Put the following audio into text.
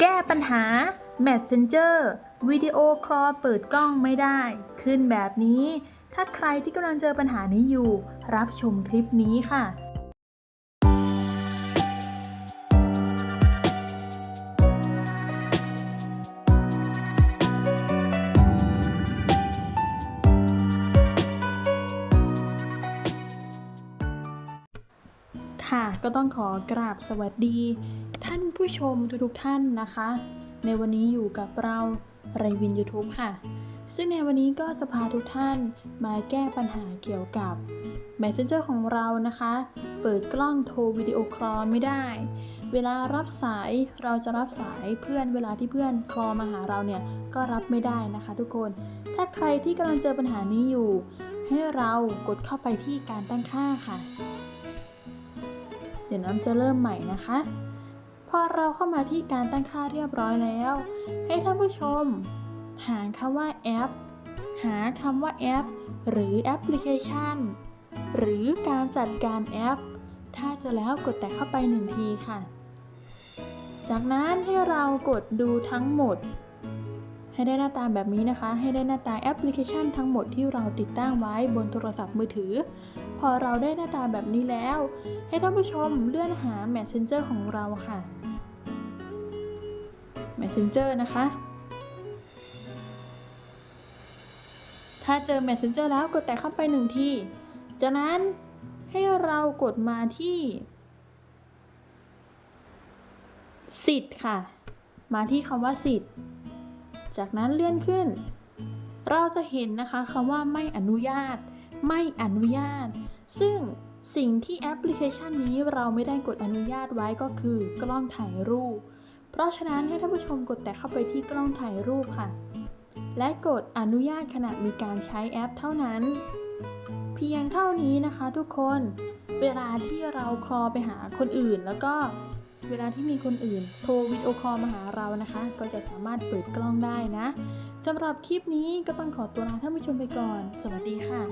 แก้ปัญหา Messenger วิดีโอคอลเปิดกล้องไม่ได้ ขึ้นแบบนี้ ถ้าใครที่กำลังเจอปัญหานี้อยู่ รับชมคลิปนี้ค่ะค่ะก็ต้องขอกราบสวัสดี ท่านผู้ชมทุกๆท่านนะคะ ในวันนี้อยู่กับเราไรวิน YouTube ค่ะ ซึ่งในวันนี้ก็จะพาทุกท่านมาแก้ปัญหาเกี่ยวกับ Messenger ของเรานะคะ เปิดกล้องโทรวิดีโอคอลไม่ได้ เวลารับสายเราจะรับสายเพื่อนเวลาที่เพื่อนคอลมาหาเราเนี่ยก็รับไม่ได้นะคะทุกคน ถ้าใครที่กำลังเจอปัญหานี้อยู่ ให้เรากดเข้าไปที่การตั้งค่าค่ะ เดี๋ยวน้ำจะเริ่มใหม่นะคะ พอเราเข้ามาที่การตั้งค่าเรียบร้อยแล้ว ให้ท่านผู้ชม หาคำว่าแอป หาคำว่าแอป หรือแอปพลิเคชัน หรือการจัดการแอป ถ้าจะแล้วกดแต่เข้าไปหนึ่งทีค่ะ จากนั้นให้เรากดดูทั้งหมด ให้ได้หน้าตาแบบนี้นะคะ ให้ได้หน้าตาแอปพลิเคชันทั้งหมดที่เราติดตั้งไว้บนโทรศัพท์มือถือ พอเราได้หน้าตาแบบนี้แล้ว ให้ท่านผู้ชมเลื่อนหา Messenger ของเราค่ะ Messenger นะคะ ถ้าเจอ Messenger แล้วกดแตะเข้าไปหนึ่งที จากนั้นให้เรากดมาที่ สิทธิ์ค่ะ มาที่คำว่าสิทธิ์ จากนั้นเลื่อนขึ้น เราจะเห็นนะคะคำว่าไม่อนุญาต ไม่อนุญาต ซึ่งสิ่งที่แอปพลิเคชันนี้เราไม่ได้กดอนุญาตไว้ก็คือกล้องถ่ายรูป เพราะฉะนั้นให้ท่านผู้ชมกดแตะเข้าไปที่กล้องถ่ายรูปค่ะ และกดอนุญาตขณะมีการใช้แอปเท่านั้น เพียงเท่านี้นะคะทุกคน เวลาที่เราคอไปหาคนอื่น แล้วก็เวลาที่มีคนอื่นโทรวิดีโอคอลมาหาเรานะคะ ก็จะสามารถเปิดกล้องได้นะสำหรับคลิปนี้ก็ต้องขอตัวลาท่านผู้ชมไปก่อน สวัสดีค่ะ